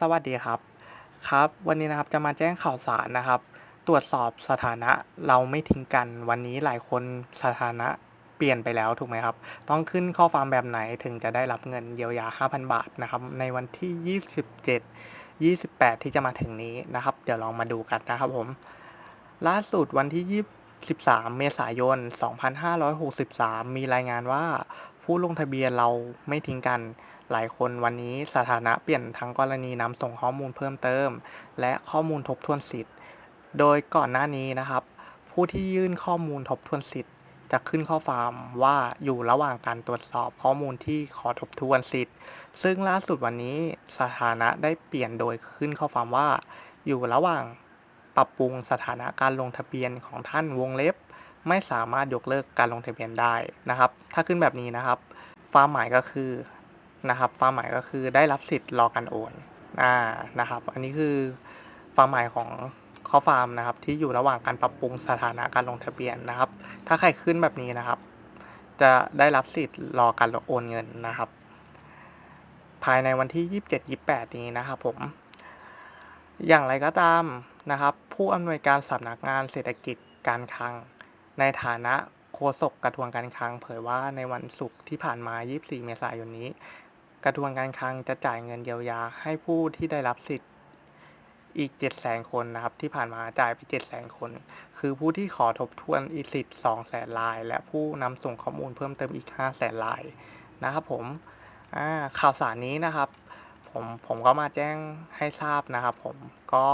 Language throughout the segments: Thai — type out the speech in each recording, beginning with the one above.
สวัสดีครับ ครับ วันนี้นะครับจะมาแจ้งข่าวสารนะครับ ตรวจสอบสถานะเราไม่ทิ้งกันวันนี้หลายคนสถานะเปลี่ยนไปแล้วถูกไหมครับ ต้องขึ้นข้อความแบบไหนถึงจะได้รับเงินเยียวยา 5,000 บาทนะครับ ในวันที่ 27 28 ที่จะมาถึงนี้นะครับ เดี๋ยวลองมาดูกันนะครับผม ล่าสุดวันที่ 23 เมษายน 2563 มีรายงานว่า ผู้ลงทะเบียนเราไม่ทิ้งกัน หลายคนวันนี้สถานะเปลี่ยนทั้งกรณีนำส่งข้อมูลเพิ่มเติม และข้อมูลทบทวนสิทธิ์ โดยก่อนหน้านี้นะครับ ผู้ที่ยื่นข้อมูลทบทวนสิทธิ์ จะขึ้นข้อความว่าอยู่ระหว่างการตรวจสอบข้อมูลที่ขอทบทวนสิทธิ์ ซึ่งล่าสุดวันนี้สถานะได้เปลี่ยนโดยขึ้นข้อความว่า อยู่ระหว่างปรับปรุงสถานะการลงทะเบียนของท่านวงเล็บ ไม่สามารถยกเลิกการลงทะเบียนได้นะครับ ถ้าขึ้นแบบนี้นะครับความหมายก็คือนะครับความหมายก็คือได้รับสิทธิ์รอการโอนอ่านะครับ อันนี้คือความหมายของข้อความนะครับที่อยู่ระหว่างการปรับปรุงสถานะการลงทะเบียนนะครับ ถ้าใครขึ้นแบบนี้นะครับ จะได้รับสิทธิ์รอการโอนเงินนะครับ ภายในวันที่ 27-28 นี้นะครับผม อย่างไรก็ตามนะครับ ผู้อำนวยการสำนักงานเศรษฐกิจการคลัง ในฐานะโฆษกกระทรวงการคลังเผยว่าในวันศุกร์ที่ผ่านมา 24 เมษายนนี้ กระทรวงการคลังจะจ่ายเงินเยียวยาให้ผู้ที่ได้รับสิทธิ์อีก 700,000คนนะครับ ที่ผ่านมาจ่ายไป700,000คน คือผู้ที่ขอทบทวนอีสิทธิ์200,000ราย และผู้นำส่งข้อมูลเพิ่มเติมอีก500,000รายนะครับผมข่าวสารนี้นะครับ ผมผมก็มาแจ้งให้ทราบนะครับ ผมก็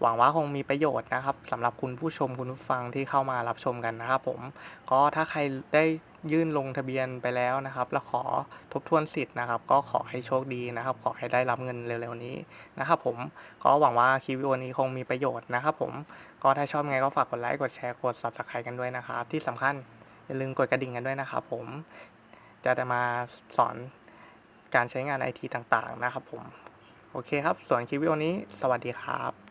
หวังว่าคงมีประโยชน์นะครับสำหรับคุณผู้ชมคุณผู้ฟังที่เข้ามารับชมกันนะครับผมก็ถ้าใครได้ยื่นลงทะเบียนไปแล้วนะครับ แล้วขอทบทวนสิทธิ์นะครับ ก็ขอให้โชคดีนะครับ ขอให้ได้รับเงินเร็วๆนี้นะครับผมก็หวังว่าคลิปวิดีโอนี้คงมีประโยชน์นะครับผมก็ถ้าชอบไงก็ฝากกดไลค์กดแชร์กด subscribe กันด้วยนะครับ ที่สำคัญอย่าลืมกดกระดิ่งกันด้วยนะครับผมจะได้มาสอนการใช้งานไอทีต่างๆนะครับผม โอเคครับ ส่วนคลิปวิดีโอนี้ สวัสดีครับ